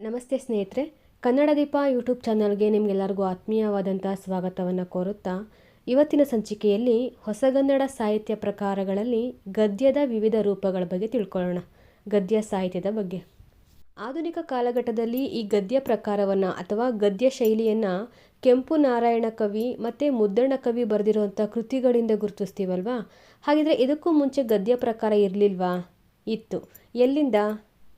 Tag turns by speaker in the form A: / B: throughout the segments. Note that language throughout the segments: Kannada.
A: ನಮಸ್ತೆ ಸ್ನೇಹಿತರೆ, ಕನ್ನಡ ದೀಪ ಯೂಟ್ಯೂಬ್ ಚಾನಲ್ಗೆ ನಿಮಗೆಲ್ಲರಿಗೂ ಆತ್ಮೀಯವಾದಂಥ ಸ್ವಾಗತವನ್ನು ಕೋರುತ್ತಾ, ಇವತ್ತಿನ ಸಂಚಿಕೆಯಲ್ಲಿ ಹೊಸಗನ್ನಡ ಸಾಹಿತ್ಯ ಪ್ರಕಾರಗಳಲ್ಲಿ ಗದ್ಯದ ವಿವಿಧ ರೂಪಗಳ ಬಗ್ಗೆ ತಿಳ್ಕೊಳ್ಳೋಣ. ಗದ್ಯ ಸಾಹಿತ್ಯದ ಬಗ್ಗೆ. ಆಧುನಿಕ ಕಾಲಘಟ್ಟದಲ್ಲಿ ಈ ಗದ್ಯ ಪ್ರಕಾರವನ್ನು ಅಥವಾ ಗದ್ಯ ಶೈಲಿಯನ್ನು ಕೆಂಪು ನಾರಾಯಣ ಕವಿ ಮತ್ತು ಮುದ್ದಣ್ಣ ಕವಿ ಬರೆದಿರುವಂಥ ಕೃತಿಗಳಿಂದ ಗುರುತಿಸ್ತೀವಲ್ವಾ? ಹಾಗಿದ್ರೆ ಇದಕ್ಕೂ ಮುಂಚೆ ಗದ್ಯ ಪ್ರಕಾರ ಇರಲಿಲ್ವಾ? ಇತ್ತು. ಎಲ್ಲಿಂದ?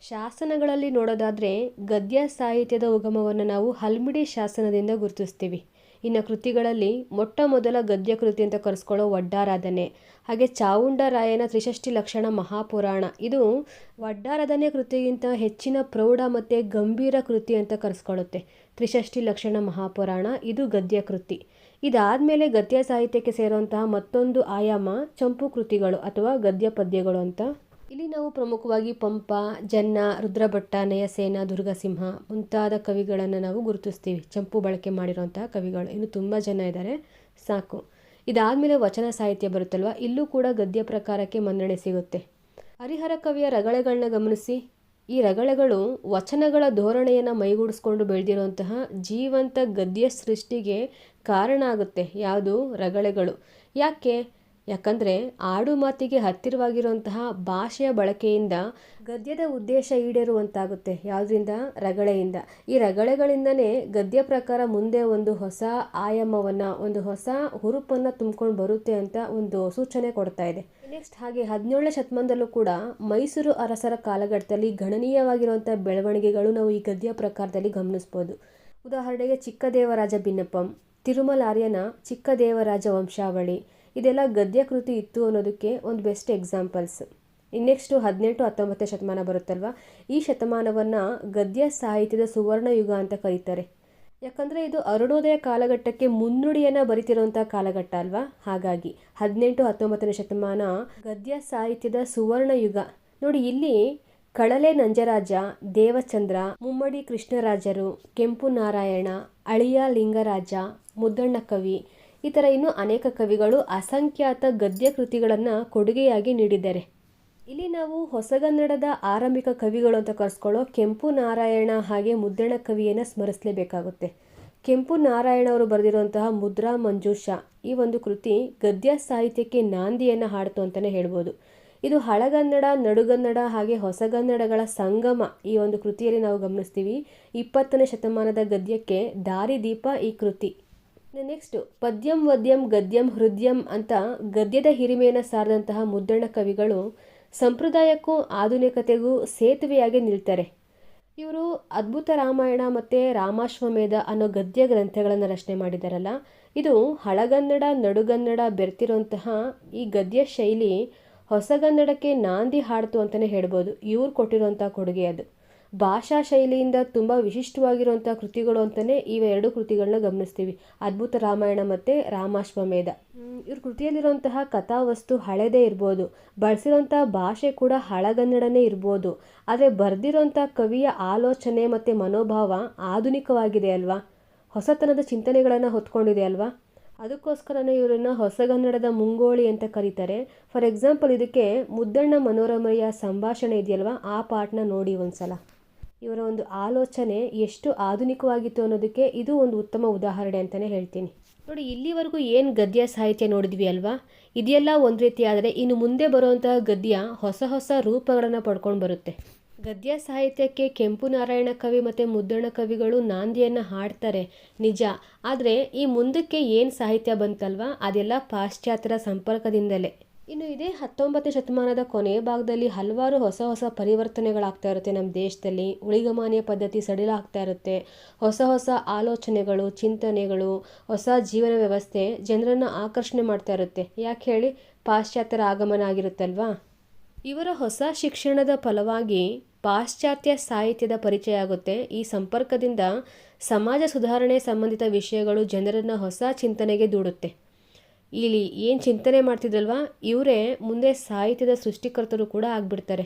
A: ಶಾಸನಗಳಲ್ಲಿ ನೋಡೋದಾದರೆ ಗದ್ಯ ಸಾಹಿತ್ಯದ ಉಗಮವನ್ನು ನಾವು ಹಲ್ಮಿಡಿ ಶಾಸನದಿಂದ ಗುರುತಿಸ್ತೀವಿ. ಇನ್ನು ಕೃತಿಗಳಲ್ಲಿ ಮೊಟ್ಟ ಮೊದಲ ಗದ್ಯ ಕೃತಿ ಅಂತ ಕರೆಸ್ಕೊಳ್ಳೋ ವಡ್ಡಾರಾಧನೆ, ಹಾಗೆ ಚಾವುಂಡರಾಯನ ತ್ರಿಷಷ್ಟಿ ಲಕ್ಷಣ ಮಹಾಪುರಾಣ, ಇದು ವಡ್ಡಾರಾಧನೆ ಕೃತಿಗಿಂತ ಹೆಚ್ಚಿನ ಪ್ರೌಢ ಮತ್ತು ಗಂಭೀರ ಕೃತಿ ಅಂತ ಕರೆಸ್ಕೊಳ್ಳುತ್ತೆ. ತ್ರಿಷಷ್ಟಿ ಲಕ್ಷಣ ಮಹಾಪುರಾಣ, ಇದು ಗದ್ಯ ಕೃತಿ. ಇದಾದಮೇಲೆ ಗದ್ಯ ಸಾಹಿತ್ಯಕ್ಕೆ ಸೇರುವಂತಹ ಮತ್ತೊಂದು ಆಯಾಮ ಚಂಪು ಕೃತಿಗಳು ಅಥವಾ ಗದ್ಯ ಪದ್ಯಗಳು ಅಂತ ಇಲ್ಲಿ ನಾವು ಪ್ರಮುಖವಾಗಿ ಪಂಪ, ಜನ್ನ, ರುದ್ರಭಟ್ಟ, ನಯಸೇನ, ದುರ್ಗಸಿಂಹ ಮುಂತಾದ ಕವಿಗಳನ್ನು ನಾವು ಗುರುತಿಸ್ತೀವಿ. ಚಂಪು ಬಳಕೆ ಮಾಡಿರುವಂತಹ ಕವಿಗಳು. ಇನ್ನು ತುಂಬ ಜನ ಇದ್ದಾರೆ ಸಾಕು. ಇದಾದಮೇಲೆ ವಚನ ಸಾಹಿತ್ಯ ಬರುತ್ತಲ್ವ? ಇಲ್ಲೂ ಕೂಡ ಗದ್ಯ ಪ್ರಕಾರಕ್ಕೆ ಮನ್ನಣೆ ಸಿಗುತ್ತೆ. ಹರಿಹರ ಕವಿಯ ರಗಳೆಗಳನ್ನ ಗಮನಿಸಿ. ಈ ರಗಳೆಗಳು ವಚನಗಳ ಧೋರಣೆಯನ್ನು ಮೈಗೂಡಿಸ್ಕೊಂಡು ಬೆಳೆದಿರುವಂತಹ ಜೀವಂತ ಗದ್ಯ ಸೃಷ್ಟಿಗೆ ಕಾರಣ ಆಗುತ್ತೆ. ಯಾವುದು? ರಗಳೆಗಳು. ಯಾಕೆ? ಯಾಕಂದರೆ ಆಡು ಮಾತಿಗೆ ಹತ್ತಿರವಾಗಿರುವಂತಹ ಭಾಷೆಯ ಬಳಕೆಯಿಂದ ಗದ್ಯದ ಉದ್ದೇಶ ಈಡೇರುವಂತಾಗುತ್ತೆ. ಯಾವುದರಿಂದ? ರಗಳೆಯಿಂದ. ಈ ರಗಳೆಗಳಿಂದನೇ ಗದ್ಯ ಪ್ರಕಾರ ಮುಂದೆ ಒಂದು ಹೊಸ ಆಯಾಮವನ್ನು, ಒಂದು ಹೊಸ ಹುರುಪನ್ನು ತುಂಬ್ಕೊಂಡು ಬರುತ್ತೆ ಅಂತ ಒಂದು ಸೂಚನೆ ಕೊಡ್ತಾ ಇದೆ. ನೆಕ್ಸ್ಟ್ ಹಾಗೆ ಹದಿನೇಳನೇ ಶತಮಾನದಲ್ಲೂ ಕೂಡ ಮೈಸೂರು ಅರಸರ ಕಾಲಘಟ್ಟದಲ್ಲಿ ಗಣನೀಯವಾಗಿರುವಂಥ ಬೆಳವಣಿಗೆಗಳು ನಾವು ಈ ಗದ್ಯ ಪ್ರಕಾರದಲ್ಲಿ ಗಮನಿಸ್ಬೋದು. ಉದಾಹರಣೆಗೆ ಚಿಕ್ಕದೇವರಾಜ ಭಿನ್ನಪ್ಪಂ ತಿರುಮಲಾರ್ಯನ ಚಿಕ್ಕದೇವರಾಜ ವಂಶಾವಳಿ ಇದೆಲ್ಲ ಗದ್ಯ ಕೃತಿ ಇತ್ತು ಅನ್ನೋದಕ್ಕೆ ಒಂದು ಬೆಸ್ಟ್ ಎಕ್ಸಾಂಪಲ್ಸ್ ಇನ್ನೆಕ್ಸ್ಟು ಹದಿನೆಂಟು, ಹತ್ತೊಂಬತ್ತನೇ ಶತಮಾನ ಬರುತ್ತಲ್ವ? ಈ ಶತಮಾನವನ್ನು ಗದ್ಯ ಸಾಹಿತ್ಯದ ಸುವರ್ಣ ಯುಗ ಅಂತ ಕರೀತಾರೆ. ಯಾಕಂದರೆ ಇದು ಅರುಣೋದಯ ಕಾಲಘಟ್ಟಕ್ಕೆ ಮುನ್ನುಡಿಯನ್ನು ಬರಿತಿರುವಂಥ ಕಾಲಘಟ್ಟ ಅಲ್ವಾ? ಹಾಗಾಗಿ ಹದಿನೆಂಟು, ಹತ್ತೊಂಬತ್ತನೇ ಶತಮಾನ ಗದ್ಯ ಸಾಹಿತ್ಯದ ಸುವರ್ಣ ಯುಗ ನೋಡಿ, ಇಲ್ಲಿ ಕಳಲೆ ನಂಜರಾಜ, ದೇವಚಂದ್ರ, ಮುಮ್ಮಡಿ ಕೃಷ್ಣರಾಜರು, ಕೆಂಪು ನಾರಾಯಣ, ಅಳಿಯ ಲಿಂಗರಾಜ, ಮುದ್ದಣ್ಣ ಕವಿ ಈ ಥರ ಇನ್ನೂ ಅನೇಕ ಕವಿಗಳು ಅಸಂಖ್ಯಾತ ಗದ್ಯ ಕೃತಿಗಳನ್ನು ಕೊಡುಗೆಯಾಗಿ ನೀಡಿದ್ದಾರೆ. ಇಲ್ಲಿ ನಾವು ಹೊಸಗನ್ನಡದ ಆರಂಭಿಕ ಕವಿಗಳು ಅಂತ ಕರೆಸ್ಕೊಳ್ಳೋ ಕೆಂಪು ನಾರಾಯಣ ಹಾಗೆ ಮುದ್ರಣ ಕವಿಯನ್ನು ಸ್ಮರಿಸಲೇಬೇಕಾಗುತ್ತೆ. ಕೆಂಪು ನಾರಾಯಣ ಅವರು ಬರೆದಿರುವಂತಹ ಮುದ್ರಾ ಮಂಜೂಷ ಈ ಒಂದು ಕೃತಿ ಗದ್ಯ ಸಾಹಿತ್ಯಕ್ಕೆ ನಾಂದಿಯನ್ನು ಹಾಡ್ತು ಅಂತಲೇ ಹೇಳ್ಬೋದು. ಇದು ಹಳಗನ್ನಡ, ನಡುಗನ್ನಡ ಹಾಗೆ ಹೊಸಗನ್ನಡಗಳ ಸಂಗಮ ಈ ಒಂದು ಕೃತಿಯಲ್ಲಿ ನಾವು ಗಮನಿಸ್ತೀವಿ. ಇಪ್ಪತ್ತನೇ ಶತಮಾನದ ಗದ್ಯಕ್ಕೆ ದಾರಿದೀಪ ಈ ಕೃತಿ. ನೆಕ್ಸ್ಟ್ ಪದ್ಯಂ ವದ್ಯಂ ಗದ್ಯಂ ಹೃದಯಂ ಅಂತ ಗದ್ಯದ ಹಿರಿಮೆಯನ್ನು ಸಾರದಂತಹ ಮುದ್ದಣ್ಣ ಕವಿಗಳು ಸಂಪ್ರದಾಯಕ್ಕೂ ಆಧುನಿಕತೆಗೂ ಸೇತುವೆಯಾಗಿ ನಿಲ್ತಾರೆ. ಇವರು ಅದ್ಭುತ ರಾಮಾಯಣ ಮತ್ತು ರಾಮಾಶ್ವಮೇಧ ಅನ್ನೋ ಗದ್ಯ ಗ್ರಂಥಗಳನ್ನು ರಚನೆ ಮಾಡಿದಾರಲ್ಲ. ಇದು ಹಳಗನ್ನಡ, ನಡುಗನ್ನಡ ಬೆರ್ತಿರುವಂತಹ ಈ ಗದ್ಯ ಶೈಲಿ ಹೊಸಗನ್ನಡಕ್ಕೆ ನಾಂದಿ ಹಾಡ್ತು ಅಂತಲೇ ಹೇಳ್ಬೋದು. ಇವ್ರು ಕೊಟ್ಟಿರುವಂಥ ಕೊಡುಗೆ ಅದು. ಭಾಷಾ ಶೈಲಿಯಿಂದ ತುಂಬ ವಿಶಿಷ್ಟವಾಗಿರುವಂಥ ಕೃತಿಗಳು ಅಂತಲೇ ಇವೆರಡು ಕೃತಿಗಳನ್ನ ಗಮನಿಸ್ತೀವಿ. ಅದ್ಭುತ ರಾಮಾಯಣ ಮತ್ತು ರಾಮಾಶ್ವಮೇಧ. ಇವ್ರ ಕೃತಿಯಲ್ಲಿರುವಂತಹ ಕಥಾವಸ್ತು ಹಳೆದೇ ಇರ್ಬೋದು. ಬಳಸಿರೋಂಥ ಭಾಷೆ ಕೂಡ ಹಳಗನ್ನಡನೇ ಇರ್ಬೋದು. ಆದರೆ ಬರೆದಿರೋಂಥ ಕವಿಯ ಆಲೋಚನೆ ಮತ್ತು ಮನೋಭಾವ ಆಧುನಿಕವಾಗಿದೆ ಅಲ್ವಾ? ಹೊಸತನದ ಚಿಂತನೆಗಳನ್ನು ಹೊತ್ಕೊಂಡಿದೆ ಅಲ್ವಾ? ಅದಕ್ಕೋಸ್ಕರನೇ ಇವರನ್ನು ಹೊಸಗನ್ನಡದ ಮುಂಗೋಳಿ ಅಂತ ಕರೀತಾರೆ. ಫಾರ್ ಎಕ್ಸಾಂಪಲ್ ಇದಕ್ಕೆ ಮುದ್ದಣ್ಣ ಮನೋರಮೆಯ ಸಂಭಾಷಣೆ ಇದೆಯಲ್ವಾ? ಆ ಪಾಠನ ನೋಡಿ ಒಂದ್ಸಲ. ಇವರ ಒಂದು ಆಲೋಚನೆ ಎಷ್ಟು ಆಧುನಿಕವಾಗಿತ್ತು ಅನ್ನೋದಕ್ಕೆ ಇದು ಒಂದು ಉತ್ತಮ ಉದಾಹರಣೆ ಅಂತಲೇ ಹೇಳ್ತೀನಿ. ನೋಡಿ, ಇಲ್ಲಿವರೆಗೂ ಏನು ಗದ್ಯ ಸಾಹಿತ್ಯ ನೋಡಿದ್ವಿ ಅಲ್ವಾ? ಇದೆಲ್ಲ ಒಂದು ರೀತಿ ಆದರೆ ಇನ್ನು ಮುಂದೆ ಬರುವಂತಹ ಗದ್ಯ ಹೊಸ ಹೊಸ ರೂಪಗಳನ್ನು ಪಡ್ಕೊಂಡು ಬರುತ್ತೆ. ಗದ್ಯ ಸಾಹಿತ್ಯಕ್ಕೆ ಕೆಂಪು ನಾರಾಯಣ ಕವಿ ಮತ್ತು ಮುದ್ರಣ ಕವಿಗಳು ನಾಂದಿಯನ್ನು ಹಾಡ್ತಾರೆ, ನಿಜ. ಆದರೆ ಈ ಮುಂದಕ್ಕೆ ಏನು ಸಾಹಿತ್ಯ ಬಂತಲ್ವಾ? ಅದೆಲ್ಲ ಪಾಶ್ಚಾತ್ಯರ ಸಂಪರ್ಕದಿಂದಲೇ. ಇನ್ನು ಇದೇ ಹತ್ತೊಂಬತ್ತನೇ ಶತಮಾನದ ಕೊನೆಯ ಭಾಗದಲ್ಲಿ ಹಲವಾರು ಹೊಸ ಹೊಸ ಪರಿವರ್ತನೆಗಳಾಗ್ತಾ ಇರುತ್ತೆ ನಮ್ಮ ದೇಶದಲ್ಲಿ. ಉಳಿಗಮಾನ್ಯ ಪದ್ಧತಿ ಸಡಿಲಾಗ್ತಾ ಇರುತ್ತೆ. ಹೊಸ ಹೊಸ ಆಲೋಚನೆಗಳು, ಚಿಂತನೆಗಳು, ಹೊಸ ಜೀವನ ವ್ಯವಸ್ಥೆ ಜನರನ್ನು ಆಕರ್ಷಣೆ ಮಾಡ್ತಾ ಇರುತ್ತೆ. ಯಾಕೆ ಹೇಳಿ? ಪಾಶ್ಚಾತ್ಯರ ಆಗಮನ ಆಗಿರುತ್ತಲ್ವಾ? ಇವರ ಹೊಸ ಶಿಕ್ಷಣದ ಫಲವಾಗಿ ಪಾಶ್ಚಾತ್ಯ ಸಾಹಿತ್ಯದ ಪರಿಚಯ ಆಗುತ್ತೆ. ಈ ಸಂಪರ್ಕದಿಂದ ಸಮಾಜ ಸುಧಾರಣೆ ಸಂಬಂಧಿತ ವಿಷಯಗಳು ಜನರನ್ನು ಹೊಸ ಚಿಂತನೆಗೆ ದೂಡುತ್ತೆ. ಇಲ್ಲಿ ಏನು ಚಿಂತನೆ ಮಾಡ್ತಿದ್ದಲ್ವಾ ಇವರೇ ಮುಂದೆ ಸಾಹಿತ್ಯದ ಸೃಷ್ಟಿಕರ್ತರು ಕೂಡ ಆಗಿಬಿಡ್ತಾರೆ.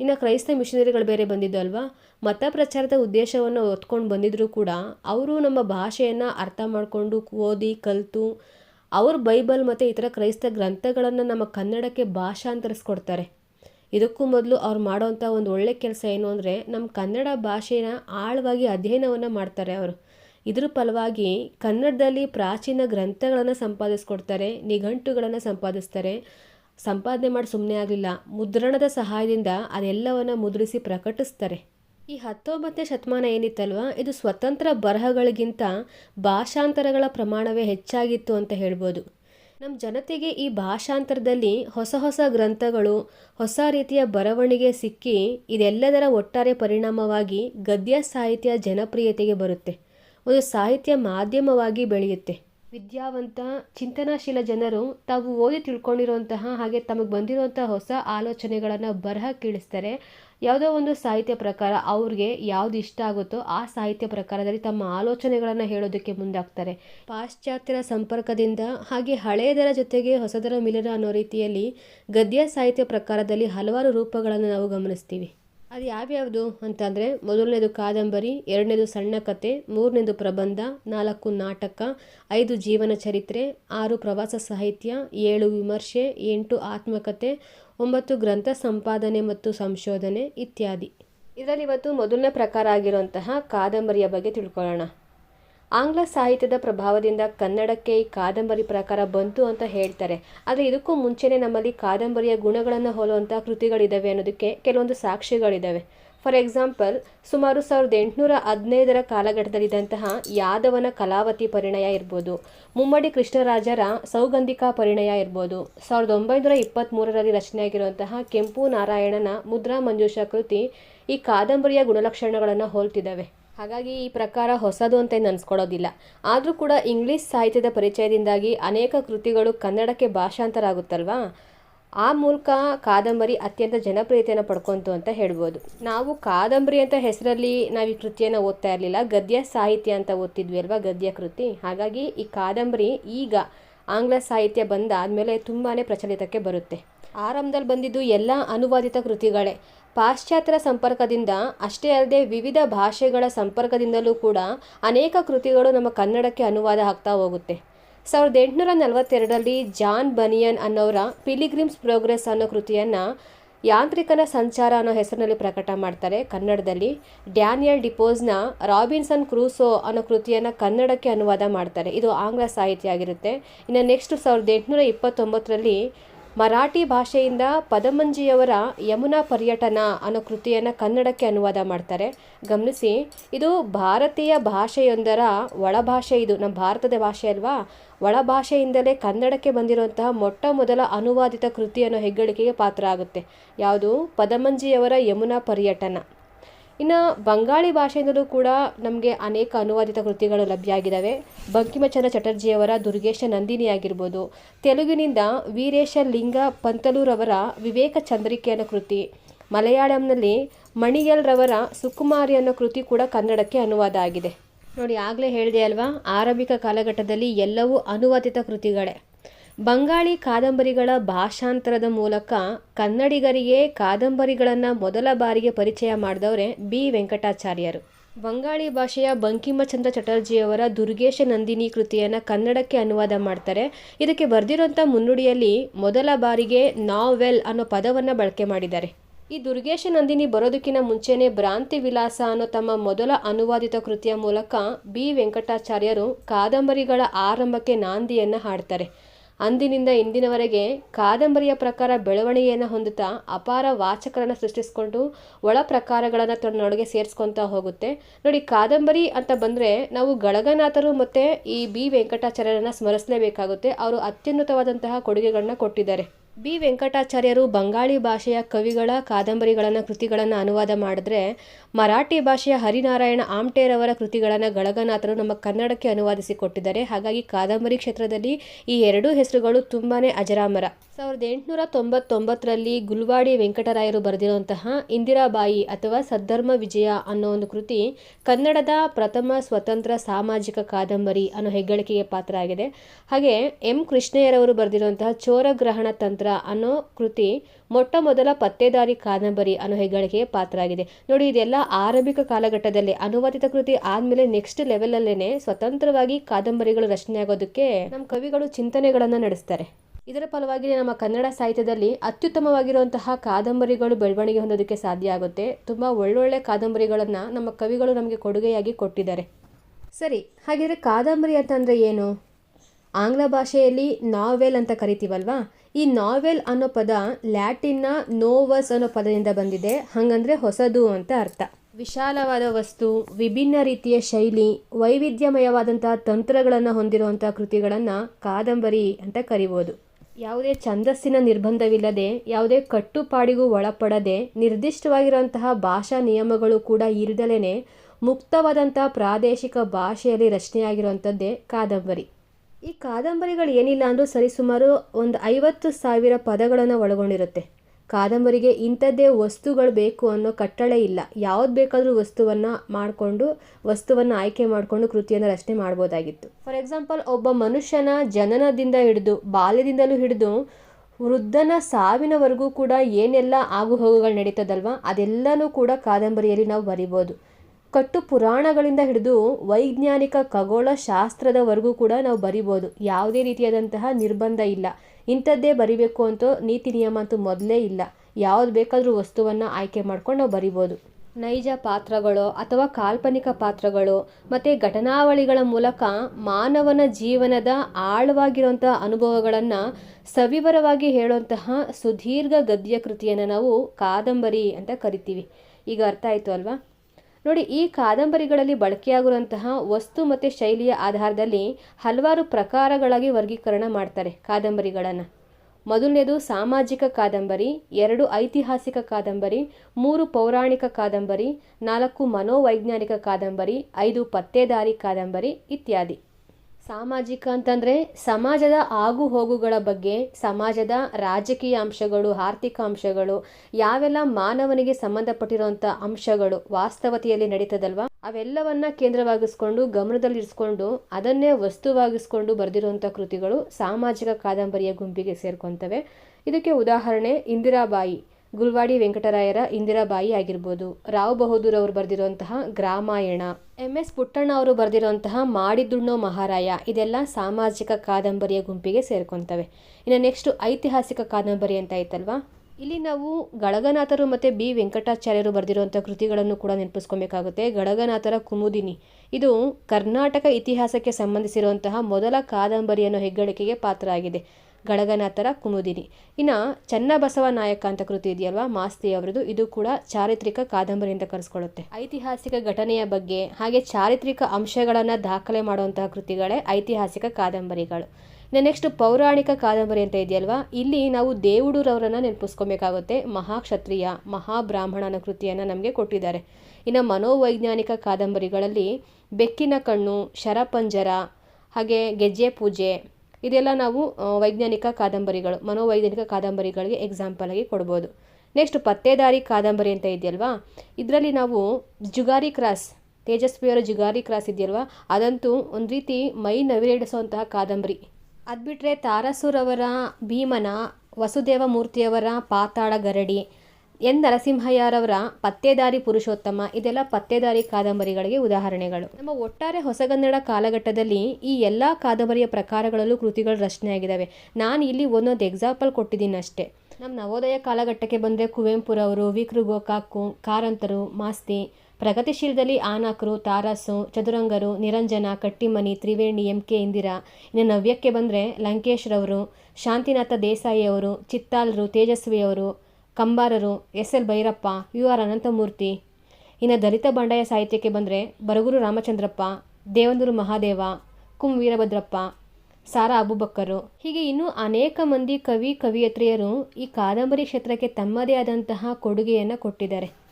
A: ಇನ್ನು ಕ್ರೈಸ್ತ ಮಿಷನರಿಗಳು ಬೇರೆ ಬಂದಿದ್ದು ಅಲ್ವಾ ಮತ ಪ್ರಚಾರದ ಉದ್ದೇಶವನ್ನು ಹೊತ್ಕೊಂಡು ಬಂದಿದ್ದರೂ ಕೂಡ ಅವರು ನಮ್ಮ ಭಾಷೆಯನ್ನು ಅರ್ಥ ಮಾಡಿಕೊಂಡು ಓದಿ, ಕಲಿತು ಅವ್ರ ಬೈಬಲ್ ಮತ್ತು ಇತರ ಕ್ರೈಸ್ತ ಗ್ರಂಥಗಳನ್ನು ನಮ್ಮ ಕನ್ನಡಕ್ಕೆ ಭಾಷಾಂತರಿಸ್ಕೊಡ್ತಾರೆ. ಇದಕ್ಕೂ ಮೊದಲು ಅವ್ರು ಮಾಡೋವಂಥ ಒಂದು ಒಳ್ಳೆ ಕೆಲಸ ಏನು ಅಂದರೆ ನಮ್ಮ ಕನ್ನಡ ಭಾಷೆನ ಆಳವಾಗಿ ಅಧ್ಯಯನವನ್ನು ಮಾಡ್ತಾರೆ ಅವರು. ಇದ್ರ ಫಲವಾಗಿ ಕನ್ನಡದಲ್ಲಿ ಪ್ರಾಚೀನ ಗ್ರಂಥಗಳನ್ನು ಸಂಪಾದಿಸ್ಕೊಡ್ತಾರೆ, ನಿಘಂಟುಗಳನ್ನು ಸಂಪಾದಿಸ್ತಾರೆ. ಸಂಪಾದನೆ ಮಾಡಿ ಸುಮ್ಮನೆ ಆಗಲಿಲ್ಲ, ಮುದ್ರಣದ ಸಹಾಯದಿಂದ ಅದೆಲ್ಲವನ್ನು ಮುದ್ರಿಸಿ ಪ್ರಕಟಿಸ್ತಾರೆ. ಈ ಹತ್ತೊಂಬತ್ತನೇ ಶತಮಾನ ಏನಿತ್ತಲ್ವ? ಇದು ಸ್ವತಂತ್ರ ಬರಹಗಳಿಗಿಂತ ಭಾಷಾಂತರಗಳ ಪ್ರಮಾಣವೇ ಹೆಚ್ಚಾಗಿತ್ತು ಅಂತ ಹೇಳ್ಬೋದು. ನಮ್ಮ ಜನತೆಗೆ ಈ ಭಾಷಾಂತರದಲ್ಲಿ ಹೊಸ ಹೊಸ ಗ್ರಂಥಗಳು, ಹೊಸ ರೀತಿಯ ಬರವಣಿಗೆ ಸಿಕ್ಕಿ ಇದೆಲ್ಲದರ ಒಟ್ಟಾರೆ ಪರಿಣಾಮವಾಗಿ ಗದ್ಯ ಸಾಹಿತ್ಯ ಜನಪ್ರಿಯತೆಗೆ ಬರುತ್ತೆ. ಒಂದು ಸಾಹಿತ್ಯ ಮಾಧ್ಯಮವಾಗಿ ಬೆಳೆಯುತ್ತೆ. ವಿದ್ಯಾವಂತ, ಚಿಂತನಾಶೀಲ ಜನರು ತಾವು ಓದಿ ತಿಳ್ಕೊಂಡಿರುವಂತಹ ಹಾಗೆ ತಮಗೆ ಬಂದಿರುವಂತಹ ಹೊಸ ಆಲೋಚನೆಗಳನ್ನು ಬರಹ ಕೀಳಿಸ್ತಾರೆ. ಯಾವುದೋ ಒಂದು ಸಾಹಿತ್ಯ ಪ್ರಕಾರ ಅವ್ರಿಗೆ ಯಾವ್ದು ಇಷ್ಟ ಆಗುತ್ತೋ ಆ ಸಾಹಿತ್ಯ ಪ್ರಕಾರದಲ್ಲಿ ತಮ್ಮ ಆಲೋಚನೆಗಳನ್ನು ಹೇಳೋದಕ್ಕೆ ಮುಂದಾಗ್ತಾರೆ. ಪಾಶ್ಚಾತ್ಯರ ಸಂಪರ್ಕದಿಂದ ಹಾಗೆ ಹಳೆಯದರ ಜೊತೆಗೆ ಹೊಸದರ ಮಿಲನ ಅನ್ನೋ ರೀತಿಯಲ್ಲಿ ಗದ್ಯ ಸಾಹಿತ್ಯ ಪ್ರಕಾರದಲ್ಲಿ ಹಲವಾರು ರೂಪಗಳನ್ನು ನಾವು ಗಮನಿಸ್ತೀವಿ. ಅದು ಯಾವ್ಯಾವುದು ಅಂತಂದರೆ, ಮೊದಲನೇದು ಕಾದಂಬರಿ, ಎರಡನೇದು ಸಣ್ಣ ಕತೆ, ಮೂರನೇದು ಪ್ರಬಂಧ, ನಾಲ್ಕು ನಾಟಕ, ಐದು ಜೀವನ ಚರಿತ್ರೆ, ಆರು ಪ್ರವಾಸ ಸಾಹಿತ್ಯ, ಏಳು ವಿಮರ್ಶೆ, ಎಂಟು ಆತ್ಮಕತೆ, ಒಂಬತ್ತು ಗ್ರಂಥ ಸಂಪಾದನೆ ಮತ್ತು ಸಂಶೋಧನೆ ಇತ್ಯಾದಿ. ಇದರಲ್ಲಿ ಇವತ್ತು ಮೊದಲನೇ ಪ್ರಕಾರ ಆಗಿರುವಂತಹ ಕಾದಂಬರಿಯ ಬಗ್ಗೆ ತಿಳ್ಕೊಳ್ಳೋಣ. ಆಂಗ್ಲ ಸಾಹಿತ್ಯದ ಪ್ರಭಾವದಿಂದ ಕನ್ನಡಕ್ಕೆ ಈ ಕಾದಂಬರಿ ಪ್ರಕಾರ ಬಂತು ಅಂತ ಹೇಳ್ತಾರೆ. ಆದರೆ ಇದಕ್ಕೂ ಮುಂಚೆನೇ ನಮ್ಮಲ್ಲಿ ಕಾದಂಬರಿಯ ಗುಣಗಳನ್ನು ಹೋಲುವಂಥ ಕೃತಿಗಳಿದ್ದಾವೆ ಅನ್ನೋದಕ್ಕೆ ಕೆಲವೊಂದು ಸಾಕ್ಷಿಗಳಿದ್ದಾವೆ ಫಾರ್ ಎಕ್ಸಾಂಪಲ್ ಸುಮಾರು ಸಾವಿರದ ಎಂಟುನೂರ ಹದಿನೈದರ ಕಾಲಘಟ್ಟದಲ್ಲಿದ್ದಂತಹ ಯಾದವನ ಕಲಾವತಿ ಪರಿಣಯ ಇರ್ಬೋದು, ಮುಮ್ಮಡಿ ಕೃಷ್ಣರಾಜರ ಸೌಗಂಧಿಕಾ ಪರಿಣಯ ಇರ್ಬೋದು, ಸಾವಿರದ ಒಂಬೈನೂರ ಇಪ್ಪತ್ತ್ಮೂರರಲ್ಲಿ ರಚನೆಯಾಗಿರುವಂತಹ ಕೆಂಪು ನಾರಾಯಣನ ಮುದ್ರಾ ಮಂಜೂಷ ಕೃತಿ ಈ ಕಾದಂಬರಿಯ ಗುಣಲಕ್ಷಣಗಳನ್ನು ಹೋಲ್ತಿದ್ದಾವೆ ಹಾಗಾಗಿ ಈ ಪ್ರಕಾರ ಹೊಸದು ಅಂತ ಅನ್ಸ್ಕೊಳ್ಳೋದಿಲ್ಲ ಆದರೂ ಕೂಡ ಇಂಗ್ಲೀಷ್ ಸಾಹಿತ್ಯದ ಪರಿಚಯದಿಂದಾಗಿ ಅನೇಕ ಕೃತಿಗಳು ಕನ್ನಡಕ್ಕೆ ಭಾಷಾಂತರ ಆಗುತ್ತಲ್ವಾ ಆ ಮೂಲಕ ಕಾದಂಬರಿ ಅತ್ಯಂತ ಜನಪ್ರಿಯತೆಯನ್ನು ಪಡ್ಕೊಂತು ಅಂತ ಹೇಳ್ಬೋದು. ನಾವು ಕಾದಂಬರಿ ಅಂತ ಹೆಸರಲ್ಲಿ ನಾವು ಈ ಕೃತಿಯನ್ನು ಓದ್ತಾ ಇರಲಿಲ್ಲ. ಗದ್ಯ ಸಾಹಿತ್ಯ ಅಂತ ಓದ್ತಿದ್ವಿ ಅಲ್ವಾ ಗದ್ಯ ಕೃತಿ? ಹಾಗಾಗಿ ಈ ಕಾದಂಬರಿ ಈಗ ಆಂಗ್ಲ ಸಾಹಿತ್ಯ ಬಂದಾದಮೇಲೆ ತುಂಬಾ ಪ್ರಚಲಿತಕ್ಕೆ ಬರುತ್ತೆ. ಆರಂಭದಲ್ಲಿ ಬಂದಿದ್ದು ಎಲ್ಲ ಅನುವಾದಿತ ಕೃತಿಗಳೇ. ಪಾಶ್ಚಾತ್ಯರ ಸಂಪರ್ಕದಿಂದ ಅಷ್ಟೇ ಅಲ್ಲದೆ ವಿವಿಧ ಭಾಷೆಗಳ ಸಂಪರ್ಕದಿಂದಲೂ ಕೂಡ ಅನೇಕ ಕೃತಿಗಳು ನಮ್ಮ ಕನ್ನಡಕ್ಕೆ ಅನುವಾದ ಆಗ್ತಾ ಹೋಗುತ್ತೆ. ಸಾವಿರದ ಎಂಟುನೂರ ನಲವತ್ತೆರಡರಲ್ಲಿ ಜಾನ್ ಬನಿಯನ್ ಅನ್ನೋರ ಪಿಲಿಗ್ರಿಮ್ಸ್ ಪ್ರೋಗ್ರೆಸ್ ಅನ್ನೋ ಕೃತಿಯನ್ನು ಯಾಂತ್ರಿಕನ ಸಂಚಾರ ಅನ್ನೋ ಹೆಸರಿನಲ್ಲಿ ಪ್ರಕಟ ಮಾಡ್ತಾರೆ ಕನ್ನಡದಲ್ಲಿ. ಡ್ಯಾನಿಯಲ್ ಡಿಪೋಸ್ನ ರಾಬಿನ್ಸನ್ ಕ್ರೂಸೋ ಅನ್ನೋ ಕೃತಿಯನ್ನು ಕನ್ನಡಕ್ಕೆ ಅನುವಾದ ಮಾಡ್ತಾರೆ. ಇದು ಆಂಗ್ಲ ಸಾಹಿತ್ಯ ಆಗಿರುತ್ತೆ. ಇನ್ನು ನೆಕ್ಸ್ಟ್ ಸಾವಿರದ ಎಂಟುನೂರ ಇಪ್ಪತ್ತೊಂಬತ್ತರಲ್ಲಿ ಮರಾಠಿ ಭಾಷೆಯಿಂದ ಪದಮಂಜಿಯವರ ಯಮುನಾ ಪರ್ಯಟನ ಅನ್ನೋ ಕೃತಿಯನ್ನು ಕನ್ನಡಕ್ಕೆ ಅನುವಾದ ಮಾಡ್ತಾರೆ. ಗಮನಿಸಿ, ಇದು ಭಾರತೀಯ ಭಾಷೆಯೊಂದರ ಒಳಭಾಷೆ ಇದು. ನಮ್ಮ ಭಾರತದ ಭಾಷೆ ಅಲ್ವಾ? ಒಳಭಾಷೆಯಿಂದಲೇ ಕನ್ನಡಕ್ಕೆ ಬಂದಿರುವಂತಹ ಮೊಟ್ಟ ಮೊದಲ ಅನುವಾದಿತ ಕೃತಿಯನ್ನು ಹೆಗ್ಗಳಿಕೆಗೆ ಪಾತ್ರ ಆಗುತ್ತೆ. ಯಾವುದು? ಪದಮಂಜಿಯವರ ಯಮುನಾ ಪರ್ಯಟನ. ಇನ್ನು ಬಂಗಾಳಿ ಭಾಷೆಯಿಂದಲೂ ಕೂಡ ನಮಗೆ ಅನೇಕ ಅನುವಾದಿತ ಕೃತಿಗಳು ಲಭ್ಯ ಆಗಿದ್ದಾವೆ ಬಂಕಿಮಚಂದ್ರ ಚಟರ್ಜಿಯವರ ದುರ್ಗೇಶ ನಂದಿನಿ ಆಗಿರ್ಬೋದು. ತೆಲುಗಿನಿಂದ ವೀರೇಶ ಲಿಂಗ ಪಂತಲೂರವರ ವಿವೇಕ ಚಂದ್ರಿಕೆ ಅನ್ನೋ ಕೃತಿ. ಮಲಯಾಳಂನಲ್ಲಿ ಮಣಿಯಲ್ರವರ ಸುಕುಮಾರಿ ಅನ್ನೋ ಕೃತಿ ಕೂಡ ಕನ್ನಡಕ್ಕೆ ಅನುವಾದ ಆಗಿದೆ. ನೋಡಿ, ಆಗಲೇ ಹೇಳಿದೆ ಅಲ್ವಾ? ಆರಂಭಿಕ ಕಾಲಘಟ್ಟದಲ್ಲಿ ಎಲ್ಲವೂ ಅನುವಾದಿತ ಕೃತಿಗಳೇ. ಬಂಗಾಳಿ ಕಾದಂಬರಿಗಳ ಭಾಷಾಂತರದ ಮೂಲಕ ಕನ್ನಡಿಗರಿಗೆ ಕಾದಂಬರಿಗಳನ್ನು ಮೊದಲ ಬಾರಿಗೆ ಪರಿಚಯ ಮಾಡಿದವರೇ ಬಿ. ವೆಂಕಟಾಚಾರ್ಯರು. ಬಂಗಾಳಿ ಭಾಷೆಯ ಬಂಕಿಮಚಂದ್ರ ಚಟರ್ಜಿಯವರ ದುರ್ಗೇಶ ನಂದಿನಿ ಕೃತಿಯನ್ನು ಕನ್ನಡಕ್ಕೆ ಅನುವಾದ ಮಾಡ್ತಾರೆ. ಇದಕ್ಕೆ ಬರೆದಿರುವಂಥ ಮುನ್ನುಡಿಯಲ್ಲಿ ಮೊದಲ ಬಾರಿಗೆ ನಾವೆಲ್ ಅನ್ನೋ ಪದವನ್ನು ಬಳಕೆ ಮಾಡಿದ್ದಾರೆ. ಈ ದುರ್ಗೇಶ ನಂದಿನಿ ಬರೋದಕ್ಕಿಂತ ಮುಂಚೆನೇ ಭ್ರಾಂತಿ ವಿಲಾಸ ಅನ್ನೋ ತಮ್ಮ ಮೊದಲ ಅನುವಾದಿತ ಕೃತಿಯ ಮೂಲಕ ಬಿ. ವೆಂಕಟಾಚಾರ್ಯರು ಕಾದಂಬರಿಗಳ ಆರಂಭಕ್ಕೆ ನಾಂದಿಯನ್ನು ಹಾಡ್ತಾರೆ. ಅಂದಿನಿಂದ ಇಂದಿನವರೆಗೆ ಕಾದಂಬರಿಯ ಪ್ರಕಾರ ಬೆಳವಣಿಗೆಯನ್ನು ಹೊಂದುತ್ತಾ ಅಪಾರ ವಾಚಕರನ್ನು ಸೃಷ್ಟಿಸಿಕೊಂಡು ಒಳ ಪ್ರಕಾರಗಳನ್ನು ತನ್ನೊಳಗೆ ಸೇರಿಸ್ಕೊತಾ ಹೋಗುತ್ತೆ. ನೋಡಿ, ಕಾದಂಬರಿ ಅಂತ ಬಂದರೆ ನಾವು ಗಳಗನಾಥರು ಮತ್ತು ಈ ಬಿ ವೆಂಕಟಾಚಾರ್ಯರನ್ನು ಸ್ಮರಿಸಲೇಬೇಕಾಗುತ್ತೆ. ಅವರು ಅತ್ಯುನ್ನತವಾದಂತಹ ಕೊಡುಗೆಗಳನ್ನ ಕೊಟ್ಟಿದ್ದಾರೆ. ಬಿ. ವೆಂಕಟಾಚಾರ್ಯರು ಬಂಗಾಳಿ ಭಾಷೆಯ ಕವಿಗಳ ಕಾದಂಬರಿಗಳನ್ನು, ಕೃತಿಗಳನ್ನು ಅನುವಾದ ಮಾಡಿದ್ರೆ ಮರಾಠಿ ಭಾಷೆಯ ಹರಿನಾರಾಯಣ ಆಮ್ಟೇರವರ ಕೃತಿಗಳನ್ನು ಗಳಗನಾಥರು ನಮ್ಮ ಕನ್ನಡಕ್ಕೆ ಅನುವಾದಿಸಿ ಕೊಟ್ಟಿದ್ದಾರೆ. ಹಾಗಾಗಿ ಕಾದಂಬರಿ ಕ್ಷೇತ್ರದಲ್ಲಿ ಈ ಎರಡೂ ಹೆಸರುಗಳು ತುಂಬಾ ಅಜರಾಮರ. ಸಾವಿರದ ಎಂಟುನೂರ ತೊಂಬತ್ತೊಂಬತ್ತರಲ್ಲಿ ಗುಲ್ವಾಡಿ ವೆಂಕಟರಾಯರು ಬರೆದಿರುವಂತಹ ಇಂದಿರಾಬಾಯಿ ಅಥವಾ ಸದ್ಧರ್ಮ ವಿಜಯ ಅನ್ನೋ ಒಂದು ಕೃತಿ ಕನ್ನಡದ ಪ್ರಥಮ ಸ್ವತಂತ್ರ ಸಾಮಾಜಿಕ ಕಾದಂಬರಿ ಅನ್ನೋ ಹೆಗ್ಗಳಿಕೆಗೆ ಪಾತ್ರ ಆಗಿದೆ ಹಾಗೆ ಎಂ ಕೃಷ್ಣಯ್ಯರವರು ಬರೆದಿರುವಂತಹ ಚೋರಗ್ರಹಣ ತಂತ್ರ ಅನ್ನೋ ಕೃತಿ ಮೊಟ್ಟ ಮೊದಲ ಪತ್ತೇದಾರಿ ಕಾದಂಬರಿ ಅನ್ನೋ ಹೆಗ್ಗಳಿಕೆಗೆ ಪಾತ್ರ ಆಗಿದೆ ನೋಡಿ, ಇದೆಲ್ಲ ಆರಂಭಿಕ ಕಾಲಘಟ್ಟದಲ್ಲಿ ಅನುವಾದಿತ ಕೃತಿ ಆದಮೇಲೆ ನೆಕ್ಸ್ಟ್ ಲೆವೆಲಲ್ಲೇ ಸ್ವತಂತ್ರವಾಗಿ ಕಾದಂಬರಿಗಳು ರಚನೆ ಆಗೋದಕ್ಕೆ ನಮ್ಮ ಕವಿಗಳು ಚಿಂತನೆಗಳನ್ನು ನಡೆಸ್ತಾರೆ. ಇದರ ಫಲವಾಗಿ ನಮ್ಮ ಕನ್ನಡ ಸಾಹಿತ್ಯದಲ್ಲಿ ಅತ್ಯುತ್ತಮವಾಗಿರುವಂತಹ ಕಾದಂಬರಿಗಳು ಬೆಳವಣಿಗೆ ಹೊಂದೋದಕ್ಕೆ ಸಾಧ್ಯ ಆಗುತ್ತೆ. ತುಂಬ ಒಳ್ಳೊಳ್ಳೆ ಕಾದಂಬರಿಗಳನ್ನು ನಮ್ಮ ಕವಿಗಳು ನಮಗೆ ಕೊಡುಗೆಯಾಗಿ ಕೊಟ್ಟಿದ್ದಾರೆ. ಸರಿ, ಹಾಗಿದ್ರೆ ಕಾದಂಬರಿ ಅಂತಂದರೆ ಏನು? ಆಂಗ್ಲ ಭಾಷೆಯಲ್ಲಿ ನಾವೆಲ್ ಅಂತ ಕರಿತೀವಲ್ವಾ? ಈ ನಾವೆಲ್ ಅನ್ನೋ ಪದ ಲ್ಯಾಟಿನ್ನ ನೋವಸ್ ಅನ್ನೋ ಪದದಿಂದ ಬಂದಿದೆ. ಹಾಗಂದ್ರೆ ಹೊಸದು ಅಂತ ಅರ್ಥ. ವಿಶಾಲವಾದ ವಸ್ತು, ವಿಭಿನ್ನ ರೀತಿಯ ಶೈಲಿ, ವೈವಿಧ್ಯಮಯವಾದಂತಹ ತಂತ್ರಗಳನ್ನು ಹೊಂದಿರುವಂಥ ಕೃತಿಗಳನ್ನು ಕಾದಂಬರಿ ಅಂತ ಕರಿಬೋದು. ಯಾವುದೇ ಛಂದಸ್ಸಿನ ನಿರ್ಬಂಧವಿಲ್ಲದೆ, ಯಾವುದೇ ಕಟ್ಟುಪಾಡಿಗೂ ಒಳಪಡದೆ ನಿರ್ದಿಷ್ಟವಾಗಿರುವಂತಹ ಭಾಷಾ ನಿಯಮಗಳು ಕೂಡ ಇರದಲೇ ಮುಕ್ತವಾದಂತಹ ಪ್ರಾದೇಶಿಕ ಭಾಷೆಯಲ್ಲಿ ರಚನೆಯಾಗಿರುವಂಥದ್ದೇ ಕಾದಂಬರಿ. ಈ ಕಾದಂಬರಿಗಳು ಏನಿಲ್ಲ ಅಂದರೂ ಸರಿಸುಮಾರು ಒಂದು ಐವತ್ತು ಸಾವಿರ ಪದಗಳನ್ನು ಒಳಗೊಂಡಿರುತ್ತೆ. ಕಾದಂಬರಿಗೆ ಇಂಥದ್ದೇ ವಸ್ತುಗಳು ಬೇಕು ಅನ್ನೋ ಕಟ್ಟಳೆ ಇಲ್ಲ. ಯಾವ್ದು ಬೇಕಾದರೂ ವಸ್ತುವನ್ನು ಮಾಡಿಕೊಂಡು, ವಸ್ತುವನ್ನು ಆಯ್ಕೆ ಮಾಡಿಕೊಂಡು ಕೃತಿಯನ್ನು ರಚನೆ ಮಾಡ್ಬೋದಾಗಿತ್ತು. ಫಾರ್ ಎಕ್ಸಾಂಪಲ್, ಒಬ್ಬ ಮನುಷ್ಯನ ಜನನದಿಂದ ಹಿಡಿದು, ಬಾಲ್ಯದಿಂದಲೂ ಹಿಡಿದು, ವೃದ್ಧನ ಸಾವಿನವರೆಗೂ ಕೂಡ ಏನೆಲ್ಲ ಆಗುಹೋಗುಗಳು ನಡೀತದಲ್ವ, ಅದೆಲ್ಲನೂ ಕೂಡ ಕಾದಂಬರಿಯಲ್ಲಿ ನಾವು ಬರಿಬೋದು. ಕಟ್ಟು ಪುರಾಣಗಳಿಂದ ಹಿಡಿದು ವೈಜ್ಞಾನಿಕ ಖಗೋಳ ಶಾಸ್ತ್ರದವರೆಗೂ ಕೂಡ ನಾವು ಬರಿಬೋದು. ಯಾವುದೇ ರೀತಿಯಾದಂತಹ ನಿರ್ಬಂಧ ಇಲ್ಲ. ಇಂಥದ್ದೇ ಬರಿಬೇಕು ಅಂತ ನೀತಿ ನಿಯಮ ಅಂತೂ ಮೊದಲೇ ಇಲ್ಲ. ಯಾವ್ದು ಬೇಕಾದರೂ ವಸ್ತುವನ್ನು ಆಯ್ಕೆ ಮಾಡ್ಕೊಂಡು ನಾವು ಬರಿಬೋದು. ನೈಜ ಪಾತ್ರಗಳು ಅಥವಾ ಕಾಲ್ಪನಿಕ ಪಾತ್ರಗಳು ಮತ್ತು ಘಟನಾವಳಿಗಳ ಮೂಲಕ ಮಾನವನ ಜೀವನದ ಆಳವಾಗಿರುವಂತಹ ಅನುಭವಗಳನ್ನು ಸವಿವರವಾಗಿ ಹೇಳುವಂತಹ ಸುದೀರ್ಘ ಗದ್ಯ ಕೃತಿಯನ್ನು ನಾವು ಕಾದಂಬರಿ ಅಂತ ಕರಿತೀವಿ. ಈಗ ಅರ್ಥ ಆಯಿತು ಅಲ್ವಾ? ನೋಡಿ, ಈ ಕಾದಂಬರಿಗಳಲ್ಲಿ ಬಳಕೆಯಾಗಿರುವಂತಹ ವಸ್ತು ಮತ್ತು ಶೈಲಿಯ ಆಧಾರದಲ್ಲಿ ಹಲವಾರು ಪ್ರಕಾರಗಳಾಗಿ ವರ್ಗೀಕರಣ ಮಾಡ್ತಾರೆ ಕಾದಂಬರಿಗಳನ್ನು. ಮೊದಲನೇದು ಸಾಮಾಜಿಕ ಕಾದಂಬರಿ, ಎರಡು ಐತಿಹಾಸಿಕ ಕಾದಂಬರಿ, ಮೂರು ಪೌರಾಣಿಕ ಕಾದಂಬರಿ, ನಾಲ್ಕು ಮನೋವೈಜ್ಞಾನಿಕ ಕಾದಂಬರಿ, ಐದು ಪತ್ತೇದಾರಿ ಕಾದಂಬರಿ ಇತ್ಯಾದಿ. ಸಾಮಾಜಿಕ ಅಂತಂದರೆ ಸಮಾಜದ ಆಗು ಹೋಗುಗಳ ಬಗ್ಗೆ, ಸಮಾಜದ ರಾಜಕೀಯ ಅಂಶಗಳು, ಆರ್ಥಿಕ ಅಂಶಗಳು, ಯಾವೆಲ್ಲ ಮಾನವನಿಗೆ ಸಂಬಂಧಪಟ್ಟಿರುವಂಥ ಅಂಶಗಳು ವಾಸ್ತವತೆಯಲ್ಲಿ ನಡೀತದಲ್ವಾ? ಅವೆಲ್ಲವನ್ನ ಕೇಂದ್ರವಾಗಿಸ್ಕೊಂಡು, ಗಮನದಲ್ಲಿರಿಸ್ಕೊಂಡು, ಅದನ್ನೇ ವಸ್ತುವಾಗಿಸ್ಕೊಂಡು ಬರೆದಿರುವಂಥ ಕೃತಿಗಳು ಸಾಮಾಜಿಕ ಕಾದಂಬರಿಯ ಗುಂಪಿಗೆ ಸೇರ್ಕೊತವೆ. ಇದಕ್ಕೆ ಉದಾಹರಣೆ ಇಂದಿರಾಬಾಯಿ. ಗುಲ್ವಾಡಿ ವೆಂಕಟರಾಯರ ಇಂದಿರಾಬಾಯಿ ಆಗಿರ್ಬೋದು. ರಾವ್ ಬಹದ್ದೂರ್ ಅವರು ಬರೆದಿರುವಂತಹ ಗ್ರಾಮಾಯಣ, ಎಂ ಎಸ್ ಪುಟ್ಟಣ್ಣ ಅವರು ಬರೆದಿರುವಂತಹ ಮಾಡಿದುಣ್ಣೋ ಮಹಾರಾಯ, ಇದೆಲ್ಲ ಸಾಮಾಜಿಕ ಕಾದಂಬರಿಯ ಗುಂಪಿಗೆ ಸೇರ್ಕೊತವೆ. ಇನ್ನು ನೆಕ್ಸ್ಟ್ ಐತಿಹಾಸಿಕ ಕಾದಂಬರಿ ಅಂತ ಐತಲ್ವಾ? ಇಲ್ಲಿ ನಾವು ಗಳಗನಾಥರು ಮತ್ತು ಬಿ ವೆಂಕಟಾಚಾರ್ಯರು ಬರೆದಿರುವಂಥ ಕೃತಿಗಳನ್ನು ಕೂಡ ನೆನಪಿಸ್ಕೊಬೇಕಾಗುತ್ತೆ. ಗಳಗನಾಥರ ಕುಮುದಿನಿ. ಇದು ಕರ್ನಾಟಕ ಇತಿಹಾಸಕ್ಕೆ ಸಂಬಂಧಿಸಿರುವಂತಹ ಮೊದಲ ಕಾದಂಬರಿಯನ್ನು ಹೆಗ್ಗಳಿಕೆಗೆ ಪಾತ್ರ ಆಗಿದೆ ಗಳಗನಾಥರ ಕುಮುದಿನಿ. ಇನ್ನು ಚನ್ನಬಸವ ನಾಯಕ ಅಂತ ಕೃತಿ ಇದೆಯಲ್ವಾ? ಮಾಸ್ತಿ ಅವರದು ಇದು ಕೂಡ ಚಾರಿತ್ರಿಕ ಕಾದಂಬರಿ ಅಂತ ಕರೆಸ್ಕೊಳ್ಳುತ್ತೆ. ಐತಿಹಾಸಿಕ ಘಟನೆಯ ಬಗ್ಗೆ, ಹಾಗೆ ಚಾರಿತ್ರಿಕ ಅಂಶಗಳನ್ನು ದಾಖಲೆ ಮಾಡುವಂತಹ ಕೃತಿಗಳೇ ಐತಿಹಾಸಿಕ ಕಾದಂಬರಿಗಳು. ನೆಕ್ಸ್ಟ್ ಪೌರಾಣಿಕ ಕಾದಂಬರಿ ಅಂತ ಇದೆಯಲ್ವಾ? ಇಲ್ಲಿ ನಾವು ದೇವುಡೂರವರನ್ನು ನೆನಪಿಸ್ಕೊಬೇಕಾಗುತ್ತೆ. ಮಹಾಕ್ಷತ್ರಿಯ, ಮಹಾಬ್ರಾಹ್ಮಣನ ಕೃತಿಯನ್ನು ನಮಗೆ ಕೊಟ್ಟಿದ್ದಾರೆ. ಇನ್ನು ಮನೋವೈಜ್ಞಾನಿಕ ಕಾದಂಬರಿಗಳಲ್ಲಿ ಬೆಕ್ಕಿನ ಕಣ್ಣು, ಶರಪಂಜರ, ಹಾಗೆ ಗೆಜ್ಜೆ ಪೂಜೆ ಇದೆಲ್ಲ ನಾವು ವೈಜ್ಞಾನಿಕ ಕಾದಂಬರಿಗಳು, ಮನೋವೈಜ್ಞಾನಿಕ ಕಾದಂಬರಿಗಳಿಗೆ ಎಕ್ಸಾಂಪಲ್ ಆಗಿ ಕೊಡ್ಬೋದು. ನೆಕ್ಸ್ಟ್ ಪತ್ತೇದಾರಿ ಕಾದಂಬರಿ ಅಂತ ಇದೆಯಲ್ವಾ? ಇದರಲ್ಲಿ ನಾವು ಜುಗಾರಿ ಕ್ರಾಸ್ ತೇಜಸ್ವಿಯವರ ಜುಗಾರಿ ಕ್ರಾಸ್ ಇದೆಯಲ್ವಾ? ಅದಂತೂ ಒಂದು ರೀತಿ ಮೈ ನವಿರೇಡಿಸುವಂತಹ ಕಾದಂಬರಿ. ಅದು ಬಿಟ್ಟರೆ ತಾರಸೂರವರ ಭೀಮನ, ವಸುದೇವ ಮೂರ್ತಿಯವರ ಪಾತಾಳ ಗರಡಿ ಎನ್ ನರಸಿಂಹಯ್ಯರವರ ಪತ್ತೇದಾರಿ ಪುರುಷೋತ್ತಮ, ಇದೆಲ್ಲ ಪತ್ತೇದಾರಿ ಕಾದಂಬರಿಗಳಿಗೆ ಉದಾಹರಣೆಗಳು. ನಮ್ಮ ಒಟ್ಟಾರೆ ಹೊಸಗನ್ನಡ ಕಾಲಘಟ್ಟದಲ್ಲಿ ಈ ಎಲ್ಲ ಕಾದಂಬರಿಯ ಪ್ರಕಾರಗಳಲ್ಲೂ ಕೃತಿಗಳು ರಚನೆಯಾಗಿದ್ದಾವೆ. ನಾನು ಇಲ್ಲಿ ಒಂದೊಂದು ಎಕ್ಸಾಂಪಲ್ ಕೊಟ್ಟಿದ್ದೀನಿ ಅಷ್ಟೇ. ನಮ್ಮ ನವೋದಯ ಕಾಲಘಟ್ಟಕ್ಕೆ ಬಂದರೆ ಕುವೆಂಪುರವರು ವಿಕ್ರು ಗೋಕಾಕು ಕಾರಂತರು, ಮಾಸ್ತಿ, ಪ್ರಗತಿಶೀಲದಲ್ಲಿ ಆನಾಕರು, ತಾರಸು, ಚದುರಂಗರು, ನಿರಂಜನ, ಕಟ್ಟಿಮನಿ, ತ್ರಿವೇಣಿ, ಎಂ ಕೆ ಇಂದಿರಾ. ಇನ್ನು ನವ್ಯಕ್ಕೆ ಬಂದರೆ ಲಂಕೇಶ್ರವರು, ಶಾಂತಿನಾಥ ದೇಸಾಯಿಯವರು, ಚಿತ್ತಾಲ್ರು, ತೇಜಸ್ವಿಯವರು ಕಂಬಾರರು, S L Bhyrappa, U R Ananthamurthy. ಇನ್ನು ದಲಿತ ಬಂಡಾಯ ಸಾಹಿತ್ಯಕ್ಕೆ ಬಂದರೆ ಬರಗೂರು ರಾಮಚಂದ್ರಪ್ಪ ದೇವಂದೂರು ಮಹಾದೇವ, ಕುಂ ವೀರಭದ್ರಪ್ಪ, ಸಾರಾ ಅಬುಬಕ್ಕರು. ಹೀಗೆ ಇನ್ನೂ ಅನೇಕ ಮಂದಿ ಕವಿ ಕವಿಯತ್ರಿಯರು ಈ ಕಾದಂಬರಿ ಕ್ಷೇತ್ರಕ್ಕೆ ತಮ್ಮದೇ ಆದಂತಹ ಕೊಡುಗೆಯನ್ನು ಕೊಟ್ಟಿದ್ದಾರೆ.